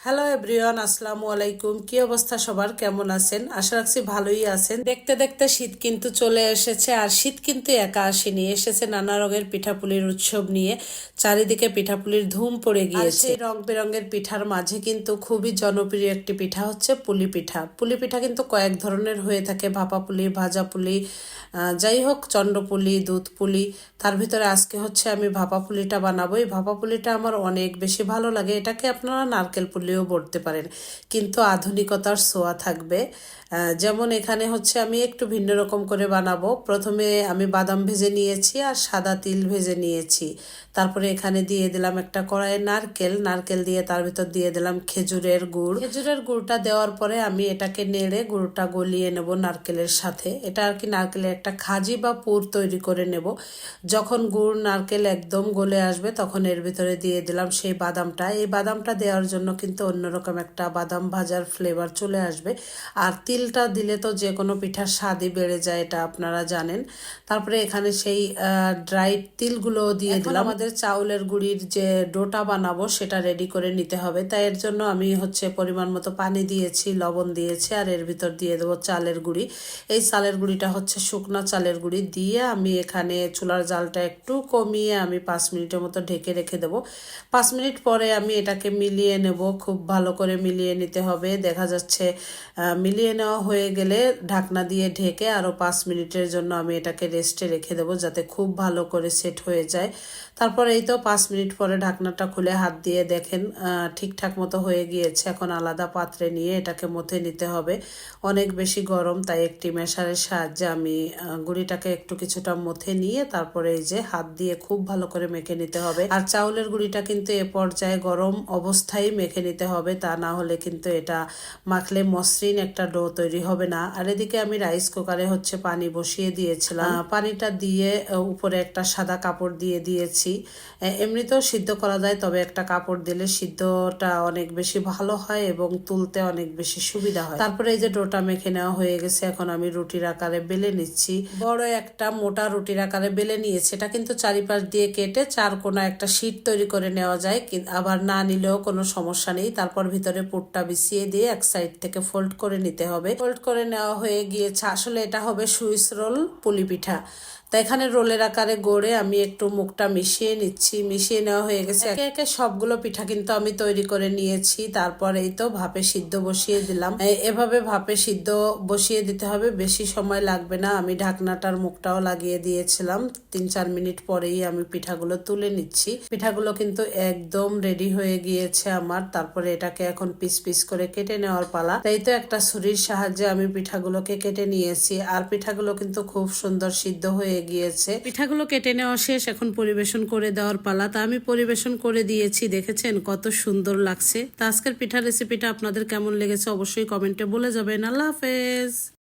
Hello everyone আসসালামু আলাইকুম। কি অবস্থা সবার? কেমন আছেন? আশা রাখছি ভালোই আছেন। দেখতে দেখতে শীত কিন্তু চলে এসেছে আর শীত কিন্তু একা আসেনি। এসেছে নানা রঙের পিঠাপুলির উৎসব নিয়ে। চারিদিকে পিঠাপুলির ধুম পড়ে গিয়েছে সেই রং বেরঙের পিঠার মাঝে কিন্তু খুবই জনপ্রিয় একটি পিঠা হচ্ছে পুলি পিঠা। পুলি পিঠা কিন্তু কয়েক ধরনের হয়ে থাকে। ভাপা পুলি ভাজা পুলি যাই হোক চন্দ্রপুলি দুধ পুলি। তার ভিতরে আজকে হচ্ছে আমি ভাপা পুলিটা বানাবো। এই ভাপা পুলিটা আমার অনেক বেশি ভালো লাগে। এটাকে আপনারা নারকেল পুলিও বলতে পারেন। কিন্তু আধুনিকতার ছোঁয়া থাকবে। যেমন এখানে হচ্ছে আমি একটু ভিন্ন রকম করে বানাবো। প্রথমে আমি বাদাম ভেজে নিয়েছি আর সাদা তিল ভেজে নিয়েছি। তারপরে এখানে দিয়ে দিলাম একটা কড়াইয়ে নারকেল। নারকেল দিয়ে তার ভিতর দিয়ে দিলাম খেজুরের গুড়। খেজুরের গুড়টা দেওয়ার পরে আমি এটাকে নেড়ে গুড়টা গলিয়ে নেব নারকেলের সাথে। এটা আর কি নারকেলের একটা খাজি বা পুর তৈরি করে নেব। যখন গুড় নারকেল একদম গলে আসবে তখন এর ভিতরে দিয়ে দিলাম সেই বাদামটা। এই বাদামটা দেওয়ার জন্য কিন্তু অন্যরকম একটা বাদাম ভাজার ফ্লেভার চলে আসবে। আর তিলটা দিলে তো যে কোনো পিঠার স্বাদই বেড়ে যায় এটা আপনারা জানেন। তারপরে এখানে সেই ড্রাই তিলগুলো দিয়ে দিলাম। আমাদের চাউলের গুঁড়ির যে ডোটা বানাবো সেটা রেডি করে নিতে হবে। তাই এর জন্য আমি হচ্ছে পরিমাণ মতো পানি দিয়েছি লবণ দিয়েছি আর এর ভিতর দিয়ে দেবো চালের গুঁড়ি। এই চালের গুঁড়িটা হচ্ছে শুকনা চালের গুঁড়ি দিয়ে আমি এখানে চুলার জালটা একটু কমিয়ে আমি পাঁচ মিনিটের মতো ঢেকে রেখে দেবো। পাঁচ মিনিট পরে আমি এটাকে মিলিয়ে নেব খুব ভালো করে মিলিয়ে নিতে হবে। দেখা যাচ্ছে মিলিয়ে নেওয়া হয়ে গেলে ঢাকনা দিয়ে ঢেকে আরও পাঁচ মিনিটের জন্য আমি এটাকে রেস্টে রেখে দেবো যাতে খুব ভালো করে সেট হয়ে যায়। তারপর এই তো পাঁচ মিনিট পরে ঢাকনাটা খুলে হাত দিয়ে দেখেন ঠিকঠাক মতো হয়ে গিয়েছে। এখন আলাদা পাত্রে নিয়ে এটাকে মথে নিতে হবে। অনেক বেশি গরম, তাই একটি মেশারের সাহায্যে আমি গুঁড়িটাকে একটু কিছুটা মথে নিয়ে তারপরে এই যে হাত দিয়ে খুব ভালো করে মেখে নিতে হবে। আর চাউলের গুঁড়িটা কিন্তু এ পর্যায়ে গরম অবস্থায় মেখে নিতে হবে তা না হলে কিন্তু এটা মাখলে মসৃণ একটা ডো তৈরি হবে না। আর এদিকে আমি রাইস কুকারে হচ্ছে পানি বসিয়ে দিয়েছিলাম। পানিটা দিয়ে উপরে একটা সাদা কাপড় দিয়ে দিয়েছি। এমনিতেও সিদ্ধ করা যায় তবে একটা কাপড় দিলে সিদ্ধটা অনেক বেশি ভালো হয় এবং তুলতে অনেক বেশি সুবিধা হয়। তারপরে এই যে ডোটা মেখে নেওয়া হয়ে গেছে এখন আমি রুটির আকারে বেলে নিচ্ছি। বড় একটা মোটা রুটির আকারে বেলে নিয়েছি। এটা কিন্তু চারিপাশ দিয়ে কেটে চার কোনা একটা শীট তৈরি করে নেওয়া যায় আবার না নিলেও কোনো সমস্যা নেই। তারপর ভিতরে পুরটা বিছিয়ে দিয়ে এক সাইড থেকে ফোল্ড করে নিতে হবে। ফোল্ড করে নেওয়া হয়ে গিয়েছে। আসলে এটা হবে সুইস রোল পুলি পিঠা। তো এখানে রোলের আকারে গড়ে আমি একটু মুখটা মিশিয়ে নিচ্ছি। মিশিয়ে নেওয়া হয়ে গেছে। একে একে সবগুলো পিঠা কিন্তু আমি তৈরি করে নিয়েছি। তারপর এই তো ভাপে সিদ্ধ বসিয়ে দিলাম। এভাবে ভাপে সিদ্ধ বসিয়ে দিতে হবে। বেশি সময় লাগবে না। আমি ঢাকনাটার মুখটাও লাগিয়ে দিয়েছিলাম। তিন চার মিনিট পরেই আমি পিঠাগুলো তুলে নিচ্ছি। পিঠাগুলো কিন্তু একদম রেডি হয়ে গিয়েছে আমার। তারপরে এটাকে এখন পিস পিস করে কেটে নেওয়ার পালা। তাই তো একটা ছুরির সাহায্যে আমি পিঠাগুলোকে কেটে নিয়েছি। আর পিঠাগুলো কিন্তু খুব সুন্দর সিদ্ধ হয়ে গিয়েছে। পিঠাগুলো কেটে নেওয়া শেষ, এখন পরিবেশন করে দেওয়ার পালা। তা আমি পরিবেশন করে দিয়েছি, দেখেছেন কত সুন্দর লাগছে। তা আজকের পিঠা রেসিপিটা আপনাদের কেমন লেগেছে অবশ্যই কমেন্টে বলে যাবেন। আল্লাহ হাফেজ।